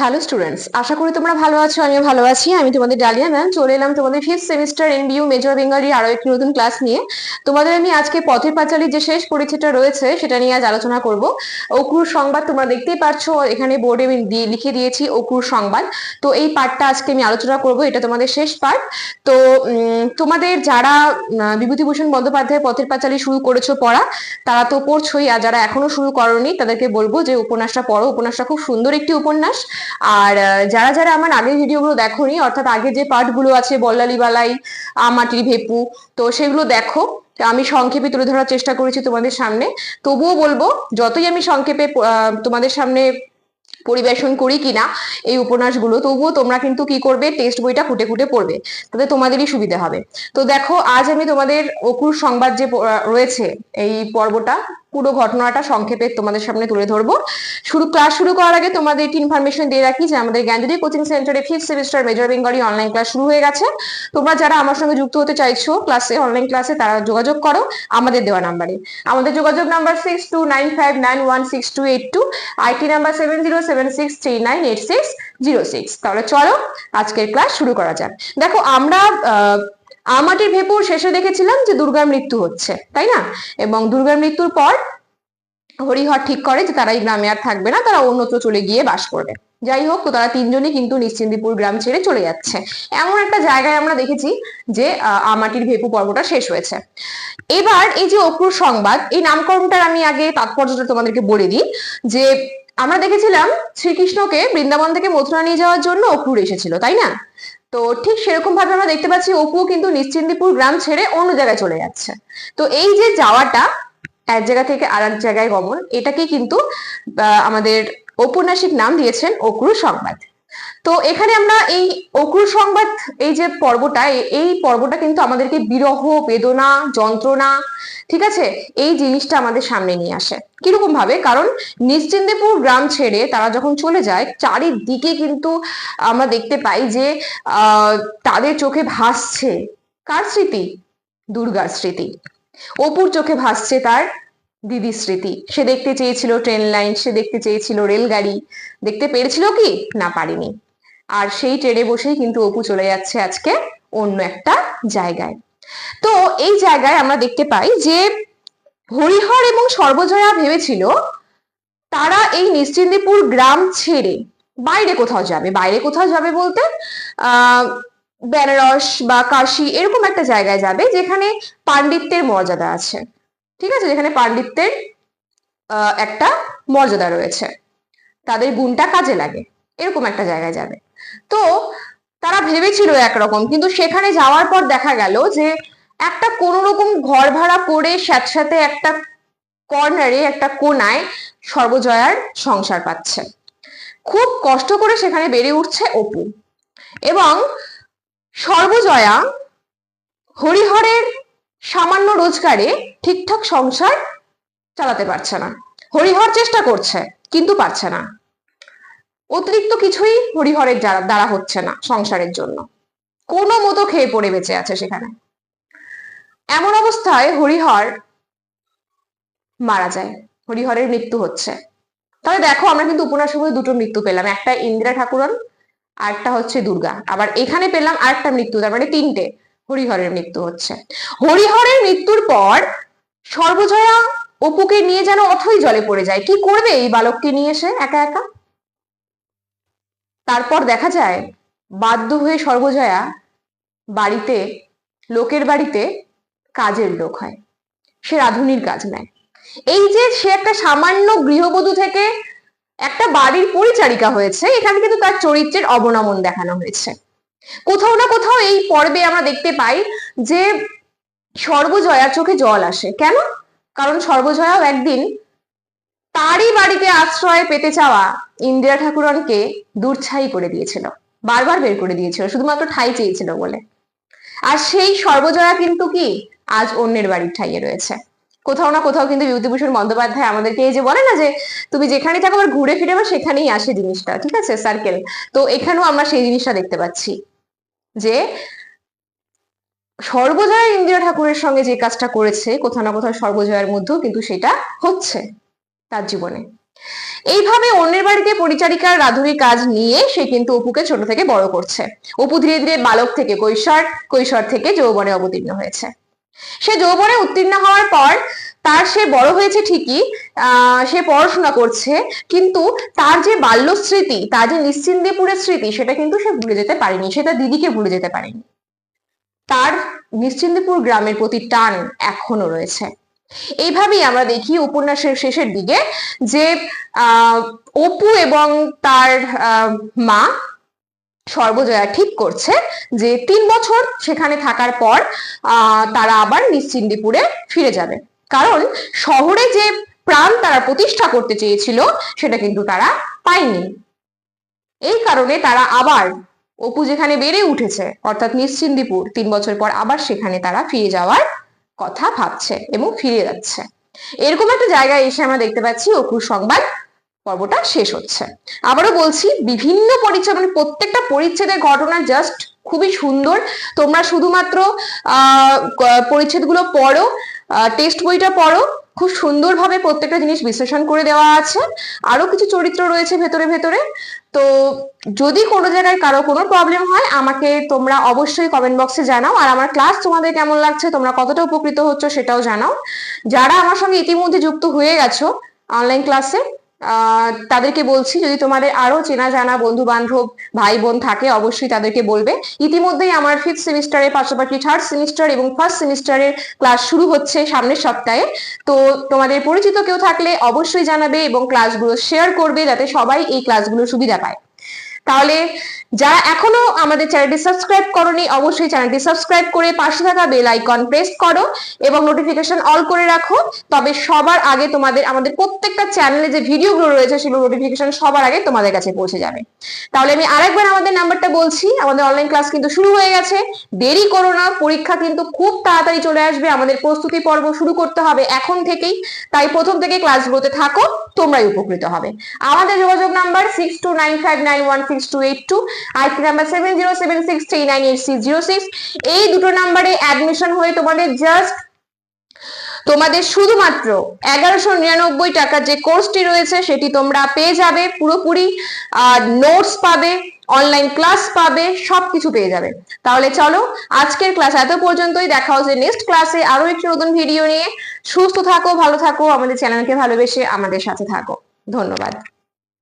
Hello students আশা করি তোমরা ভালো আছো, আমিও ভালো আছি। আমি তোমাদের ডালিয়া ম্যাম চলে এলাম তোমাদের ফিফথ সেমিস্টার এমবিইউ মেজর বেঙ্গলির আরও একটি নতুন ক্লাস নিয়ে। তোমাদের আমি আজকে পথের পাঁচালীর যে শেষ পরিচিতিটা রয়েছে, সেটা নিয়ে আজ আলোচনা করব। অক্রুর সংবাদ তোমরা দেখতেই পাচ্ছ এখানে বোর্ডে আমি দিয়ে লিখে দিয়েছি অক্রুর সংবাদ। তো এই পার্টটা আজকে আমি আলোচনা করব, এটা তোমাদের শেষ পার্ট তো তোমাদের যারা বিভূতিভূষণ বন্দ্যোপাধ্যায়ের পথের পাঁচালী শুরু করেছ পড়া, তারা তো পড়ছোই, আর যারা এখনও শুরু করনি, তাদেরকে বলব যে উপন্যাসটা পড়ো। উপন্যাসটা খুব সুন্দর একটি উপন্যাস। আর যারা যারা আমার আগের ভিডিওগুলো দেখোনি, অর্থাৎ আগে যে পার্টগুলো আছে, বল্লালি বালাই আমাটির ভেপু, তো সেগুলো দেখো। আমি সংক্ষেপে তুলে ধরার চেষ্টা করেছি তোমাদের সামনে। তবুও বলব, যতই আমি সংক্ষেপে তোমাদের সামনে পরিবেশন করি কিনা এই উপন্যাসগুলো, তবুও তোমরা কিন্তু কি করবে টেক্সট বইটা খুঁটে খুঁটে পড়বে। তাতে তোমাদেরই সুবিধা হবে। তো দেখো, আজ আমি তোমাদের অকুর সংবাদ যে রয়েছে, এই পর্বটা পুরো ঘটনাটা সংক্ষেপে তোমাদের সামনে তুলে ধরবো। শুরু, ক্লাস শুরু করার আগে তোমাদের একটি ইনফরমেশন দিয়ে রাখি যে আমাদের জ্ঞানজ্যোতি কোচিং সেন্টারে fifth semester major Bengali online class শুরু হয়ে গেছে। তোমরা যারা আমার সঙ্গে যুক্ত হতে চাইছো ক্লাসে অনলাইন ক্লাসে তারা যোগাযোগ করো আমাদের দেওয়া নাম্বারে আমাদের যোগাযোগ number six two nine five nine one six two eight two IT number seven zero seven six three nine eight six zero six তাহলে চলো, আজকের ক্লাস শুরু করা যাক। দেখো, আমরা আহ, আমাটির ভেপুর শেষে দেখেছিলাম যে দুর্গার মৃত্যু হচ্ছে তাই না? এবং দুর্গার মৃত্যুর পর হরিহর ঠিক করে যে তারা এই গ্রামে আর থাকবে না তারা অন্যত্র চলে গিয়ে বাস করবে। যাই হোক তারা তিনজনই কিন্তু নিশ্চিন্দিপুর গ্রাম ছেড়ে চলে যাচ্ছে। এমন একটা জায়গায় আমরা দেখেছি যে আমাটির ভেপু পর্বটা শেষ হয়েছে। এবার এই যে অক্রুর সংবাদ এই নামকরণটার আমি আগে তাৎপর্যটা তোমাদেরকে বলে দিই যে আমরা দেখেছিলাম শ্রীকৃষ্ণকে বৃন্দাবন থেকে মথুরা নিয়ে যাওয়ার জন্য অক্রুর এসেছিল তাই না? তো ঠিক সেরকম ভাবে আমরা দেখতে পাচ্ছি অপু কিন্তু নিশ্চিন্দিপুর গ্রাম ছেড়ে অন্য জায়গায় চলে যাচ্ছে। তো এই যে যাওয়াটা, এক জায়গা থেকে আর এক জায়গায় গমন, এটাকে কিন্তু আমাদের ঔপন্যাসিক নাম দিয়েছেন অক্রু সংবাদ। তো এখানে আমরা এই অক্রুর সংবাদ, এই যে পর্বটা এই পর্বটা কিন্তু আমাদেরকে বিরহ, বেদনা, যন্ত্রণা, ঠিক আছে? এই জিনিসটা আমাদের সামনে নিয়ে আসে। কীরকম ভাবে? কারণ নিশ্চিন্দেপুর গ্রাম ছেড়ে তারা যখন চলে যায়, চারিদিকে কিন্তু আমরা দেখতে পাই যে তাদের চোখে ভাসছে। কার স্মৃতি? দুর্গার স্মৃতি। অপুর চোখে ভাসছে তার দিদির স্মৃতি। সে দেখতে চেয়েছিল ট্রেন লাইন সে দেখতে চেয়েছিল রেলগাড়ি। দেখতে পেরেছিল কি? না, পারিনি। আর সেই ট্রেনে বসেই কিন্তু অপু চলে যাচ্ছে আজকে অন্য একটা জায়গায়। তো এই জায়গায় আমরা দেখতে পাই যে হরিহর এবং সর্বজয়া ভেবেছিল তারা এই নিশ্চিন্দিপুর গ্রাম ছেড়ে বাইরে কোথাও যাবে। বাইরে কোথাও যাবে বলতে বেনারস বা কাশি এরকম একটা জায়গায় যাবে যেখানে পাণ্ডিত্যের মর্যাদা আছে। ঠিক আছে? যেখানে পাণ্ডিত্যের একটা মর্যাদা রয়েছে। তাদের গুণটা কাজে লাগে। এরকম একটা জায়গায় যাবে। তো তারা ভেবেছিল একরকম, কিন্তু সেখানে যাওয়ার পর দেখা গেল যে একটা কোন রকম ঘর ভাড়া করে স্যাঁতস্যাঁতে একটা কর্নারে, একটা কোনায় সর্বজয়ার সংসার পাচ্ছে। খুব কষ্ট করে সেখানে বেড়ে উঠছে অপু। এবং সর্বজয়া হরিহরের সামান্য রোজগারে ঠিকঠাক সংসার চালাতে পারছে না। হরিহর চেষ্টা করছে, কিন্তু পারছে না। অতিরিক্ত কিছুই হরিহরের দ্বারা হচ্ছে না সংসারের জন্য। কোনো মতো খেয়ে পড়ে বেঁচে আছে সেখানে। এমন অবস্থায় হরিহর মারা যায়। হরিহরের মৃত্যু হচ্ছে। তবে দেখো, আমরা কিন্তু উপন্যাসের মধ্যে দুটো মৃত্যু পেলাম। একটা ইন্দিরা ঠাকুরন আর একটা হচ্ছে দুর্গা। আবার এখানে পেলাম আরেকটা মৃত্যু, তার মানে তিনটে। হরিহরের মৃত্যু হচ্ছে। হরিহরের মৃত্যুর পর সর্বজয়া অপুকে নিয়ে যেন অথই জলে পড়ে যায়। কি করবে এই বালককে নিয়ে এসে একা একা? তারপর দেখা যায়, বাধ্য হয়ে সর্বজয়া বাড়িতে, লোকের বাড়িতে কাজের লোক হয়। সে রাধুনির কাজ নেয়। এই যে সে একটা সামান্য গৃহবধূ থেকে একটা বাড়ির পরিচারিকা হয়েছে, এখানে কিন্তু তার চরিত্রের অবনমন দেখানো হয়েছে। কোথাও না কোথাও এই পর্বে আমরা দেখতে পাই যে সর্বজয়ার চোখে জল আসে। কেন? কারণ সর্বজয়াও একদিন তারই বাড়িতে আশ্রয় পেতে চাওয়া ইন্দিরা ঠাকুরনকে দূরছাই করে দিয়েছিল। বারবার বের করে দিয়েছিল, শুধুমাত্র ঠাই চেয়েছিল বলে। আর সেই সর্বজয়া কিন্তু কি? আজ অন্যের বাড়ির ঠাইয়ে রয়েছে। কোথাও না কোথাও কিন্তু বিভূতিভূষণ বন্দ্যোপাধ্যায় আমাদেরকে এই যে বলে না যে, তুমি যেখানে থাকো আবার ঘুরে ফিরে আবার সেখানেই আসে জিনিসটা। ঠিক আছে সার্কেল তো এখানেও আমরা সেই জিনিসটা দেখতে পাচ্ছি। যে সর্বজয়া ইন্দিরা ঠাকুরের সঙ্গে যে কাজটা করেছে, কোথাও না কোথাও সর্বজয়ার মধ্যেও কিন্তু সেটা হচ্ছে তার জীবনে। এইভাবে অন্যের বাড়িতে পরিচারিকার রাধুরি কাজ নিয়ে সে কিন্তু অপুকে ছোট থেকে বড় করছে। অপু ধীরে ধীরে বালক থেকে কৈশোর কৈশোর থেকে যৌবনে অবতীর্ণ হয়েছে। সে যৌবনে উত্তীর্ণ হওয়ার পর তার সে বড় হয়েছে ঠিকই সে পড়াশোনা করছে, কিন্তু তার যে বাল্য স্মৃতি তার যে নিশ্চিন্দিপুরের স্মৃতি, সেটা কিন্তু সে ভুলে যেতে পারেনি, সে তার দিদিকে ভুলে যেতে পারেনি। তার নিশ্চিন্দিপুর গ্রামের প্রতি টান এখনও রয়েছে। এইভাবেই আমরা দেখি উপন্যাসের শেষের দিকে যে অপু এবং তার মা সর্বজয়া ঠিক করছে যে তিন বছর সেখানে থাকার পর তারা আবার নিশ্চিন্দিপুরে ফিরে যাবে। কারণ শহরে যে প্রাণ তারা প্রতিষ্ঠা করতে চেয়েছিল, সেটা কিন্তু তারা পায়নি। এই কারণে তারা আবার অপু যেখানে বেড়ে উঠেছে, অর্থাৎ নিশ্চিন্দিপুর, তিন বছর পর আবার সেখানে তারা ফিরে যাওয়ার কথা ভাবছে এবং ফিরে যাচ্ছে। এরকম একটা জায়গায় এসে আমরা দেখতে পাচ্ছি, অপুর সংবাদ পর্বটা শেষ হচ্ছে। আবারও বলছি, বিভিন্ন পরিচ্ছেদ মানে প্রত্যেকটা পরিচ্ছেদের ঘটনা জাস্ট খুবই সুন্দর। তোমরা শুধুমাত্র, আহ পরিচ্ছেদগুলো পড়ো টেস্ট বইটা পড়ো। খুব সুন্দরভাবে প্রত্যেকটা জিনিস বিশ্লেষণ করে দেওয়া আছে। আরও কিছু চরিত্র রয়েছে ভেতরে ভেতরে। তো যদি কোনো জায়গায় কারও কোনো প্রবলেম হয়, আমাকে তোমরা অবশ্যই কমেন্ট বক্সে জানাও। আর আমার ক্লাস তোমাদের কেমন লাগছে, তোমরা কতটা উপকৃত হচ্ছ সেটাও জানাও। যারা আমার সঙ্গে ইতিমধ্যে যুক্ত হয়ে গেছো অনলাইন ক্লাসে তাদেরকে বলছি, যদি তোমাদের আরও চেনা জানা বন্ধু বান্ধব ভাই বোন থাকে, অবশ্যই তাদেরকে বলবে। ইতিমধ্যেই আমার ফিফথ সেমিস্টারের পাশাপাশি থার্ড সেমিস্টার এবং ফার্স্ট সেমিস্টারের ক্লাস শুরু হচ্ছে সামনের সপ্তাহে। তো তোমাদের পরিচিত কেউ থাকলে অবশ্যই জানাবে এবং ক্লাসগুলো শেয়ার করবে, যাতে সবাই এই ক্লাসগুলো সুবিধা পায়। তাহলে যারা এখনও আমাদের চ্যানেলটি সাবস্ক্রাইব করনি, অবশ্যই চ্যানেলটি সাবস্ক্রাইব করে পাশে থাকা বেল আইকন প্রেস করো এবং নোটিফিকেশন অল করে রাখো। তবে সবার আগে তোমাদের, আমাদের প্রত্যেকটা চ্যানেলে যে ভিডিওগুলো রয়েছে, সেগুলো নোটিফিকেশন সবার আগে তোমাদের কাছে পৌঁছে যাবে। তাহলে আমি আরেকবার আমাদের নাম্বারটা বলছি, আমাদের অনলাইন ক্লাস কিন্তু শুরু হয়ে গেছে। দেরি করো না, পরীক্ষা কিন্তু খুব তাড়াতাড়ি চলে আসবে। আমাদের প্রস্তুতি পর্ব শুরু করতে হবে এখন থেকেই। তাই প্রথম থেকে ক্লাসগুলোতে থাকো, তোমরাই উপকৃত হবে। আমাদের যোগাযোগ number six two nine five nine one six two eight two IP number seven zero seven six three nine eight six zero six এই দুটো নাম্বারে অ্যাডমিশন হয়ে তোমাদের জাস্ট তোমাদের শুধুমাত্র এগারোশো নিরানব্বই টাকার যে কোর্সটি রয়েছে সেটি তোমরা পেয়ে যাবে, পুরোপুরি নোটস পাবে অনলাইন ক্লাস পাবে, সবকিছু পেয়ে যাবে। তাহলে চলো আজকের ক্লাস এত পর্যন্তই, দেখা হচ্ছে নেক্সট ক্লাসে আরও একটি নতুন ভিডিও নিয়ে। সুস্থ থাকো, ভালো থাকো, আমাদের চ্যানেলকে ভালোবেসে আমাদের সাথে থাকো। ধন্যবাদ।